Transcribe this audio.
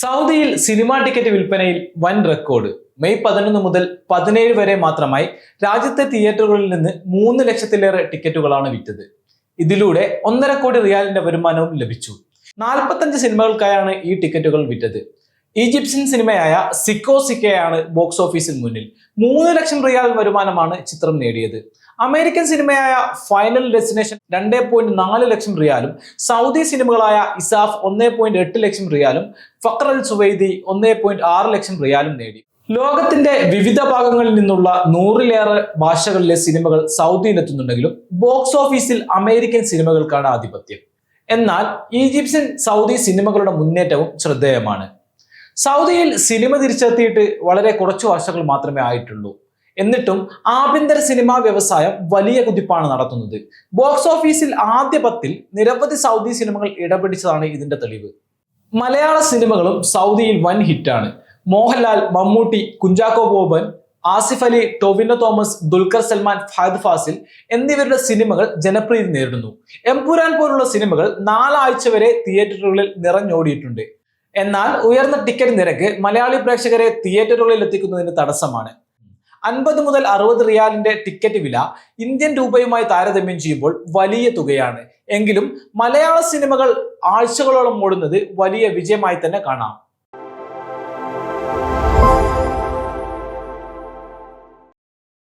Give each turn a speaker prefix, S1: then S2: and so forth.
S1: സൗദിയിൽ cinema ticket വിൽപ്പനയിൽ വൻ റെക്കോർഡ്. മെയ് പതിനൊന്ന് മുതൽ പതിനേഴ് വരെ മാത്രമായി രാജ്യത്തെ തിയേറ്ററുകളിൽ നിന്ന് മൂന്ന് ലക്ഷത്തിലേറെ ടിക്കറ്റുകളാണ് വിറ്റത്. ഇതിലൂടെ ഒന്നര കോടി റിയാലിന്റെ വരുമാനവും ലഭിച്ചു. നാൽപ്പത്തഞ്ച് സിനിമകൾക്കായാണ് ഈ ടിക്കറ്റുകൾ വിറ്റത്. ഈജിപ്ഷ്യൻ സിനിമയായ സിക്കോ സിക്കയാണ് ബോക്സ് ഓഫീസിൽ മുന്നിൽ. മൂന്ന് ലക്ഷം റിയാൽ വരുമാനമാണ് ചിത്രം നേടിയത്. അമേരിക്കൻ സിനിമയായ ഫൈനൽ ഡെസ്റ്റിനേഷൻ രണ്ടേ പോയിന്റ് നാല് ലക്ഷം റിയാലും സൗദി സിനിമകളായ ഇസാഫ് ഒന്നേ പോയിന്റ് എട്ട് ലക്ഷം റിയാലും ഫക്ർ അൽ സുവൈദി ഒന്നേ പോയിന്റ് ആറ് ലക്ഷം റിയാലും നേടി. ലോകത്തിന്റെ വിവിധ ഭാഗങ്ങളിൽ നിന്നുള്ള നൂറിലേറെ ഭാഷകളിലെ സിനിമകൾ സൗദിയിലെത്തുന്നുണ്ടെങ്കിലും ബോക്സ് ഓഫീസിൽ അമേരിക്കൻ സിനിമകൾക്കാണ് ആധിപത്യം. എന്നാൽ ഈജിപ്ഷ്യൻ സൗദി സിനിമകളുടെ മുന്നേറ്റവും ശ്രദ്ധേയമാണ്. സൗദിയിൽ സിനിമ തിരിച്ചെത്തിയിട്ട് വളരെ കുറച്ചു വർഷങ്ങൾ മാത്രമേ ആയിട്ടുള്ളൂ. എന്നിട്ടും ആഭ്യന്തര സിനിമാ വ്യവസായം വലിയ കുതിപ്പാണ് നടത്തുന്നത്. ബോക്സ് ഓഫീസിൽ ആദ്യ പത്തിൽ നിരവധി സൗദി സിനിമകൾ ഇടപിടിച്ചതാണ് ഇതിന്റെ തെളിവ്. മലയാള സിനിമകളും സൗദിയിൽ വൻ ഹിറ്റാണ്. മോഹൻലാൽ മമ്മൂട്ടി കുഞ്ചാക്കോ ബോബൻ ആസിഫ് അലി ടൊവിനോ തോമസ് ദുൽഖർ സൽമാൻ ഫഹദ് ഫാസിൽ എന്നിവരുടെ സിനിമകൾ ജനപ്രീതി നേരിടുന്നു. എംപുരാൻ പോലുള്ള സിനിമകൾ നാലാഴ്ച വരെ തിയേറ്ററുകളിൽ നിറഞ്ഞോടിയിട്ടുണ്ട്. എന്നാൽ ഉയർന്ന ടിക്കറ്റ് നിരക്ക് മലയാളി പ്രേക്ഷകരെ തിയേറ്ററുകളിൽ എത്തിക്കുന്നതിന് തടസ്സമാണ്. അൻപത് മുതൽ അറുപത് റിയാലിന്റെ ടിക്കറ്റ് വില ഇന്ത്യൻ രൂപയുമായി താരതമ്യം ചെയ്യുമ്പോൾ വലിയ തുകയാണ്. എങ്കിലും മലയാള സിനിമകൾ ആഴ്ചകളോളം ഓടുന്നത് വലിയ വിജയമായി തന്നെ കാണാം.